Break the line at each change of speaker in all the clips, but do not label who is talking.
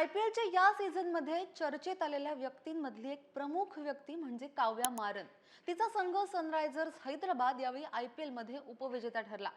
I P एलच्या या सीझनमध्ये चर्चेत आलेल्या व्यक्तींमधली एक प्रमुख व्यक्ती म्हणजे काव्या मारन. तिचा संघ सनरायझर्स हैदराबाद यावेळी आय पी एलमध्ये उपविजेता ठरला.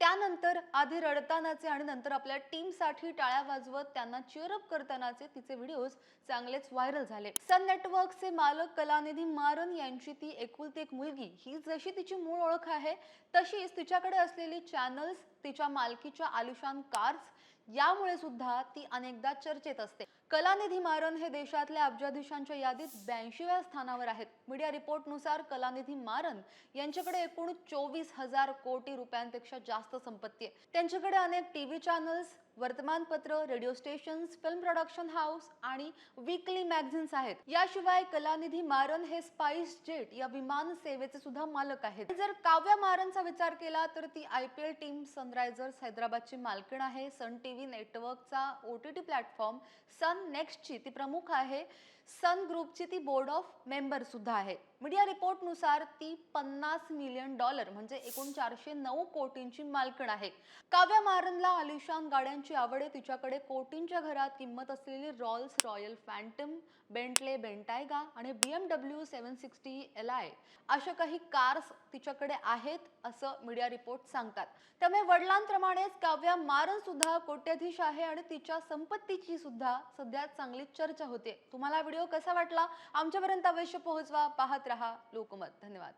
त्यानंतर आधी रडतानाचे आणि नंतर आपल्या टीमसाठी टाळ्या वाजवत त्यांना चिअरअप करतानाचे तिचे व्हिडिओज चांगलेच व्हायरल झाले. सन नेटवर्कचे मालक कलानिधी मारन यांची ती एकुलती एक मुलगी. ही जशी तिची मूळ ओळख आहे तशीच तिच्याकडे असलेली चॅनल्स तिच्या मालकीच्या आलिशान कार्स यामुळे सुद्धा ती अनेकदा चर्चेत असते. कलानिधी मारन हे देशातल्या अब्जाधीशांच्या यादीत ब्याऐंशीव्या स्थानावर आहेत. मीडिया रिपोर्टनुसार कलानिधी मारन यांच्याकडे एकूण चोवीस हजार कोटी रुपयांपेक्षा जास्त संपत्ती आहे. त्यांच्याकडे अनेक टीव्ही चॅनल्स वर्तमानपत्र radio stations film production house आणि वीकली मॅगझिन्स आहेत. याशिवाय कलानिधी मारन हे स्पाइस जेट या विमान सेवेचे सुद्धा मालक आहेत. जर काव्या मारनचा विचार केला तर ती I P L team Sunrisers हैदराबादची मालकीण आहे. सन टी व्ही नेटवर्कचा O T T platform Sun नेक्स्टची ती प्रमुख आहे. सन ग्रुपची ती बोर्ड ऑफ मेंबर सुद्धा आहे. मीडिया रिपोर्टनुसार ती पन्नास मिलियन डॉलर म्हणजे एकूण चारशे नऊ कोटींची मालकण आहे. काव्या मारनला आलिशान गाड्यांची आवड आहे. तिच्याकडे कोटींच्या घरात किंमत असलेली Rolls Royal phantom Bentley Bentayga आणि B M W seven sixty L I अशा काही कार्स तिच्याकडे आहेत असं मीडिया रिपोर्ट सांगतात. त्यामुळे वडिलांप्रमाणेच काव्या मारन सुद्धा कोट्याधीश आहे आणि तिच्या संपत्तीची सुद्धा सध्या चांगली चर्चा होते. तुम्हाला व्हिडिओ कसा वाटला? आमच्यापर्यंत अवश्य पोहोचवा. पाहत रहा लोकमत. धन्यवाद.